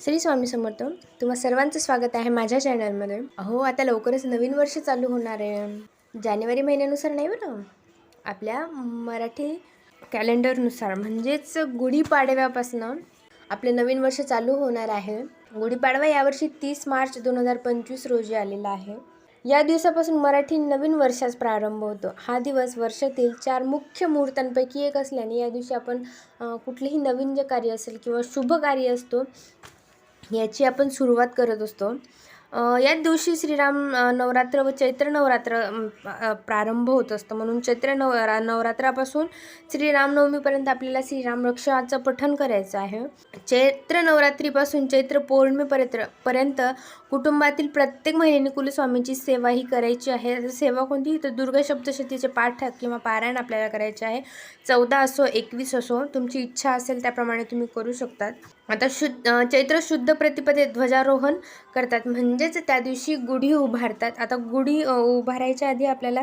श्री स्वामी समर्थ तुम्हा सर्वांचं स्वागत आहे माझ्या चॅनलमध्ये. अहो आता लवकरच नवीन वर्ष चालू होणार आहे. जानेवारी महिन्यानुसार नाही बरं? आपल्या मराठी कॅलेंडरनुसार म्हणजेच गुढीपाडव्यापासनं आपले नवीन वर्ष चालू होणार आहे. गुढीपाडवा यावर्षी तीस मार्च दोन हजार पंचवीस रोजी आलेला आहे. या दिवसापासून मराठी नवीन वर्षास प्रारंभ होतो. हा दिवस वर्षातील चार मुख्य मुहूर्तांपैकी एक असल्याने या दिवशी आपण कुठलेही नवीन जे कार्य असेल किंवा शुभ कार्य असतो याची आपण सुरुवात करत असतो. याच दिवशी श्रीराम नवरात्र व चैत्र नवरात्र प्रारंभ होत असतं. म्हणून चैत्र नवरा नवरात्रापासून श्रीरामनवमीपर्यंत आपल्याला श्रीराम रक्षाचं पठण करायचं आहे. चैत्र नवरात्रीपासून चैत्र पौर्णिमेपर्यंत पर्यंत कुटुंबातील प्रत्येक महिलेने कुलस्वामींची सेवा ही करायची आहे. सेवा कोणती? तर दुर्गा सप्तशतीचे पाठ किंवा पारायण आपल्याला करायचे आहे. चौदा असो एकवीस असो तुमची इच्छा असेल त्याप्रमाणे तुम्ही करू शकतात. आता शुद्ध चैत्र शुद्ध प्रतिपदे ध्वजारोहण करतात. म्हणजेच त्या दिवशी गुढी उभारतात. आता गुढी उभारायच्या आधी आपल्याला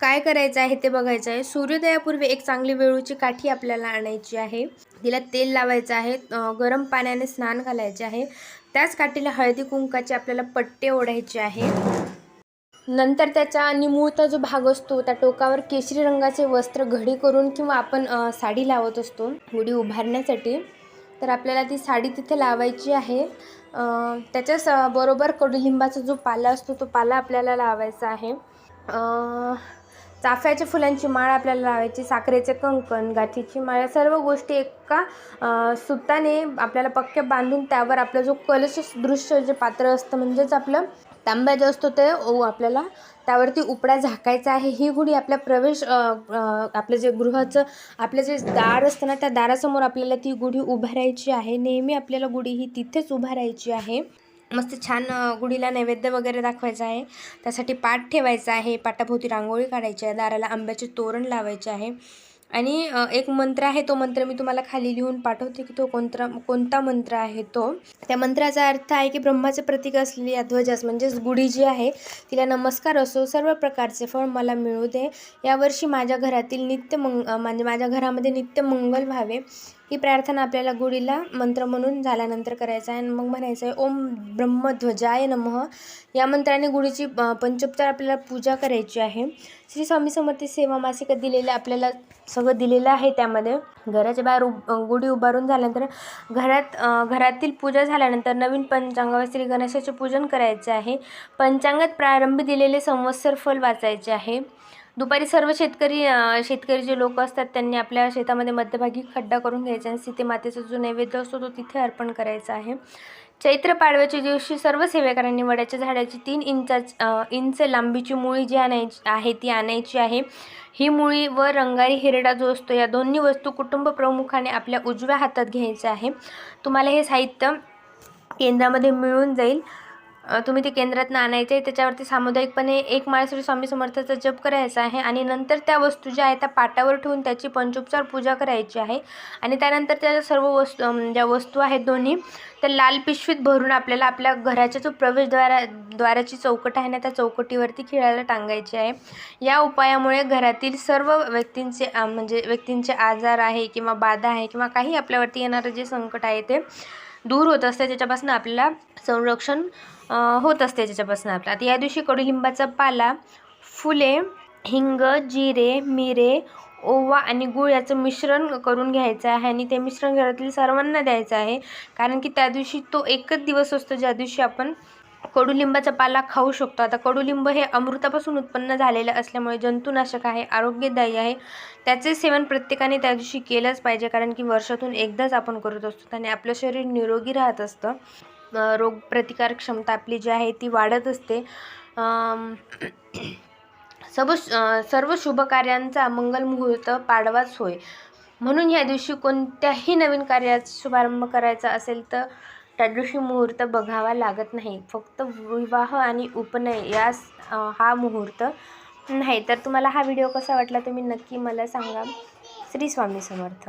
काय करायचं आहे ते बघायचं आहे. सूर्योदयापूर्वी एक चांगली वेळूची काठी आपल्याला आणायची आहे. तिला तेल लावायचं आहे. गरम पाण्याने स्नान घालायचे आहे. त्याच काठीला हळदी कुंकाचे आपल्याला पट्टे ओढायचे आहे. नंतर त्याचा निमुळता जो भाग असतो त्या टोकावर केशरी रंगाचे वस्त्र घडी करून किंवा आपण साडी लावत असतो. गुढी उभारण्यासाठी तर आपल्याला ती साडी तिथे लावायची आहे. त्याच्याच बरोबर कडुलिंबाचा जो पाला असतो तो पाला आपल्याला लावायचा आहे. चाफ्याच्या फुलांची माळ आपल्याला लावायची साखरेचे कंकण गाठीची माळ या सर्व गोष्टी एका सुताने आपल्याला पक्क्या बांधून त्यावर आपला जो कलश दृश्य जे पात्र असतं म्हणजेच आपलं तांब्या जो असतो ते ओ आपल्याला त्यावरती उपडा झाकायचा आहे. ही गुढी आपल्या प्रवेश आपलं जे गृहाचं आपलं जे दार असतं ना त्या दारासमोर आपल्याला ती गुढी उभारायची आहे. नेहमी आपल्याला गुढी ही तिथेच उभारायची आहे. मस्त छान गुढीला नैवेद्य वगैरे दाखवायचा आहे. त्यासाठी पाठ ठेवायचा आहे. पाटाभोवती रांगोळी काढायची आहे. दाराला आंब्याचे तोरण लावायचे आहे. आणि एक मंत्र आहे तो मंत्र मी तुम्हाला खाली लिहून पाठवते की तो कोणता कोणता मंत्र आहे तो. त्या मंत्राचा अर्थ आहे की ब्रह्माचे प्रतीक असलेली या ध्वजास म्हणजेच गुढी जी आहे तिला नमस्कार असो सर्व प्रकारचे फळ मला मिळू दे. यावर्षी माझ्या घरातील नित्य मंग म्हणजे माझ्या घरामध्ये नित्य मंगल व्हावे. ही प्रार्थना आपल्याला गुढीला मंत्र म्हणून झाल्यानंतर करायचं आहे. आणि मग म्हणायचं आहे ओम ब्रह्मध्वजाय नमः. या मंत्राने गुढीची अ, पंचोपचार आपल्याला पूजा करायची आहे. श्री स्वामी समर्थ सेवा मासिक दिलेलं आपल्याला सगळं दिलेलं आहे त्यामध्ये. घराच्या बाहेर उब गुढी उभारून झाल्यानंतर घरात घरातील पूजा झाल्यानंतर नवीन पंचांगावर श्री गणेशाचे पूजन करायचे आहे. पंचांगात प्रारंभी दिलेले संवत्सर फल वाचायचे आहे. दुपारी सर्व शेतकरी शेतकरी जे लोक असतात त्यांनी आपल्या शेतामध्ये मध्यभागी खड्डा करून घ्यायचा आणि सीते मातेचा जो नैवेद्य असतो तो तिथे अर्पण करायचा आहे. चैत्र पाडव्याच्या दिवशी सर्व सेवेकरांनी वड्याच्या झाडाची तीन इंचा इंच लांबीची मुळी जी आणायची आहे ती आणायची आहे. ही मुळी व रंगारी हिरडा जो असतो या दोन्ही वस्तू कुटुंब प्रमुखाने आपल्या उजव्या हातात घ्यायचं आहे. तुम्हाला हे साहित्य केंद्रामध्ये मिळून जाईल. तुम्ही ते केंद्रातून आणायचे आहे त्याच्यावरती सामुदायिकपणे एक माळेश्वरी स्वामी समर्थाचा जप करायचा आहे आणि नंतर त्या वस्तू ज्या आहेत त्या पाटावर ठेवून त्याची पंचोपचार पूजा करायची आहे. आणि त्यानंतर त्या सर्व वस्तू ज्या वस्तू आहेत दोन्ही त्या लाल पिशवीत भरून आपल्याला आपल्या घराच्या जो प्रवेशद्वारा द्वाराची चौकट आहे ना त्या चौकटीवरती खिळायला टांगायची आहे. या उपायामुळे घरातील सर्व व्यक्तींचे म्हणजे व्यक्तींचे आजार आहे किंवा बाधा आहे किंवा काही आपल्यावरती येणारं जे संकट आहे ते दूर होत असते त्याच्यापासून आपल्याला संरक्षण होत असते त्याच्यापासून आपलं. आता या दिवशी कडुलिंबाचा पाला फुले हिंग जिरे मिरे ओवा आणि गूळ याचं मिश्रण करून घ्यायचं आहे आणि ते मिश्रण घरातील सर्वांना द्यायचं आहे. कारण की त्या दिवशी तो एकच दिवस असतो ज्या दिवशी आपण कडुलिंबाचा पाला खाऊ शकतो. आता कडुलिंब हे अमृतापासून उत्पन्न झालेलं असल्यामुळे जंतुनाशक आहे आरोग्यदायी आहे. त्याचे सेवन प्रत्येकाने त्या दिवशी केलंच पाहिजे कारण की वर्षातून एकदाच आपण करत असतो त्याने आपलं शरीर निरोगी राहत असतं. रोग रोगप्रतिकारक क्षमता आपली जी आहे ती वाढत असते. सब सर्व शुभकार्यांचा सर्व शुभ कार्यांचा मंगल मुहूर्त पाडवाच होय. म्हणून ह्या दिवशी कोणत्याही नवीन कार्याचा शुभारंभ करायचा असेल तर त्या दिवशी मुहूर्त बघावा लागत नाही. फक्त विवाह आणि उपनय यास हा मुहूर्त नाही. तर तुम्हाला हा व्हिडिओ कसा वाटला तुम्ही नक्की मला सांगा. श्री स्वामी समर्थ.